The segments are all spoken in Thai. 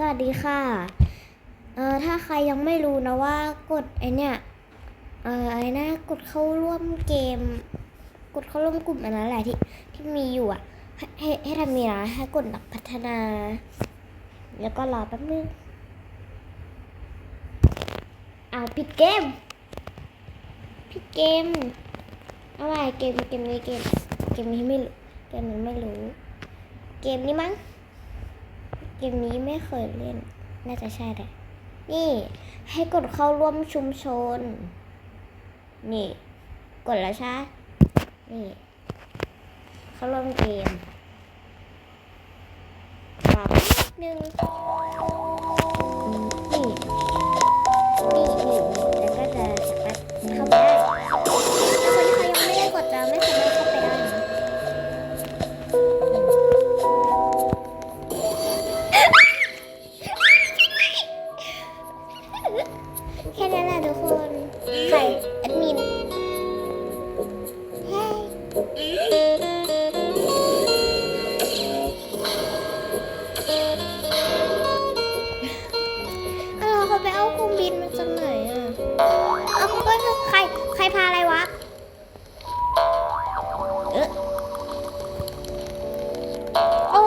สวัสดีค่ะ เอ่อ ถ้าใครยังไม่รู้นะว่ากดไอเนี่ย เอ่อ ไอนะกดเข้าร่วมเกม กดเข้าร่วมกลุ่มอันนั้นแหละที่ที่มีอยู่อะ ให้ให้ทำมีนะให้กดนักพัฒนา แล้วก็รอแป๊บนึงเอาผิดเกม ผิดเกม อะไรเกมเกมนี้เกม เกมนี้ไม่รู้ เกมนี้ไม่รู้ เกมนี้มั้ง เกมนี้ไม่เคยเล่น น่าจะใช่แหละ นี่ให้กดเข้าร่วมชุมชน นี่ กดแล้วใช่ นี่ เข้าร่วมเกมรอแป๊บนึง เออเขาไปเอาเครื่องบินมาจากไหนอะเอาก็ใครใครพาอะไรวะ เออโอ้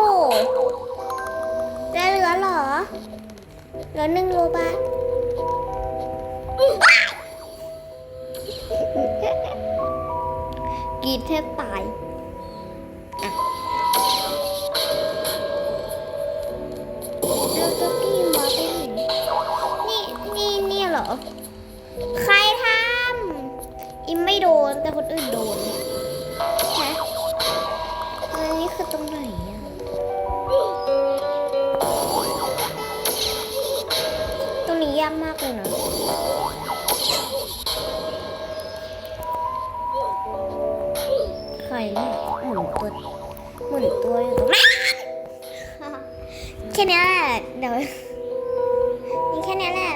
จะเหลือเหรอ เหลือหนึ่งโลบาทกีดแทบตาย รอ ใครทำอิมไม่โดนแต่คนอื่นโดนฮะอันนี้คือตรงไหนอะตรงนี้ยากมากเลยนะใครเนี่ยหมุนตัวหมุนตัวอยู่ตรงนั้นแค่นี้แหละเดี๋ยวนี่แค่นี้แหละ